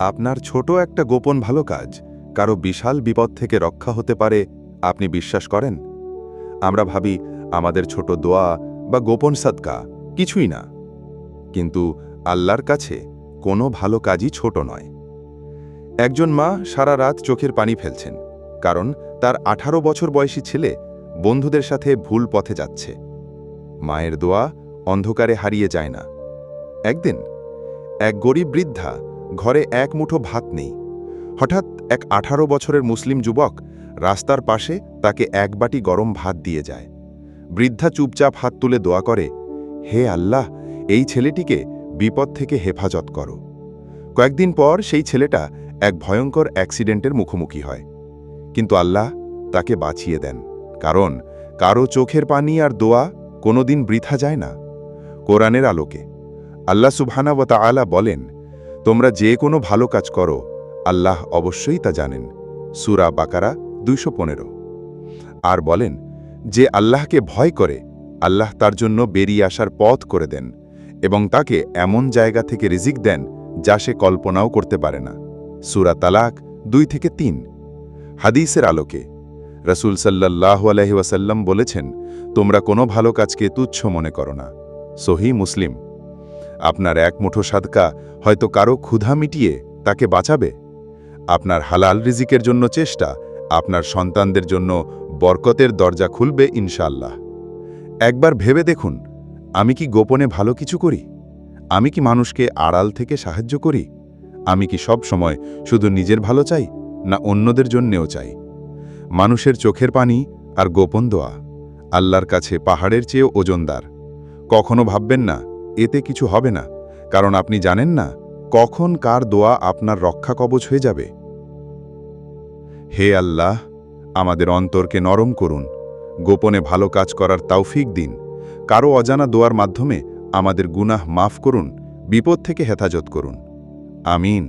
আপনার ছোট একটা গোপন ভালো কাজ, কারও বিশাল বিপদ থেকে রক্ষা হতে পারে, আপনি বিশ্বাস করেন? আমরা ভাবি, আমাদের ছোট দোয়া বা গোপন সদকা কিছুই না। কিন্তু আল্লাহর কাছে কোনো ভালো কাজই ছোট নয়। একজন মা সারা রাত চোখের পানি ফেলছেন, কারণ তার আঠারো বছর বয়সী ছেলে বন্ধুদের সাথে ভুল পথে যাচ্ছে। মায়ের দোয়া অন্ধকারে হারিয়ে যায় না। একদিন এক গরিব বৃদ্ধা ঘরে এক মুঠো ভাত নেই। হঠাৎ এক আঠারো বছরের মুসলিম যুবক রাস্তার পাশে তাকে এক বাটি গরম ভাত দিয়ে যায়। বৃদ্ধা চুপচাপ হাত তুলে দোয়া করে, হে আল্লাহ, এই ছেলেটিকে বিপদ থেকে হেফাজত করো। কয়েকদিন পর সেই ছেলেটা এক ভয়ঙ্কর অ্যাক্সিডেন্টের মুখোমুখি হয়। কিন্তু আল্লাহ তাকে বাঁচিয়ে দেন, কারণ কারও চোখের পানি আর দোয়া কোনোদিন বৃথা যায় না। কোরআনের আলোকে আল্লাহ সুবহানা ওয়া তাআলা বলেন তোমরা যে কোনো ভালো কাজ করো, আল্লাহ অবশ্যই তা জানেন। সুরা বাকারা দুইশো পনেরো। আর বলেন, যে আল্লাহকে ভয় করে, আল্লাহ তার জন্য বেরিয়ে আসার পথ করে দেন এবং তাকে এমন জায়গা থেকে রিজিক দেন যা সে কল্পনাও করতে পারে না। সুরা তালাক দুই থেকে তিন। হাদিসের আলোকে রসুল সাল্লাহ আলহি ওয়াসাল্লাম বলেছেন, তোমরা কোনো ভালো কাজকে তুচ্ছ মনে করো না। সহি মুসলিম আপনার এক মুঠো সাদকা হয়তো কারও ক্ষুধা মিটিয়ে তাকে বাঁচাবে। আপনার হালাল রিজিকের জন্য চেষ্টা, আপনার সন্তানদের জন্য বরকতের দরজা খুলবে ইনশাল্লাহ একবার ভেবে দেখুন, আমি কি গোপনে ভালো কিছু করি? আমি কি মানুষকে আড়াল থেকে সাহায্য করি? আমি কি সব সময় শুধু নিজের ভালো চাই, না অন্যদের জন্যেও চাই? মানুষের চোখের পানি আর গোপন দোয়া, আল্লাহর কাছে পাহাড়ের চেয়েও ওজনদার। কখনো ভাববেন না এতে কিছু হবে না, কারণ আপনি জানেন না কখন কার দোয়া আপনার রক্ষা কবচ হয়ে যাবে। হে আল্লাহ, আমাদের অন্তরকে নরম করুন, গোপনে ভালো কাজ করার তাওফিক দিন, কারও অজানা দোয়ার মাধ্যমে আমাদের গুনাহ মাফ করুন, বিপদ থেকে হেফাজত করুন। আমিন।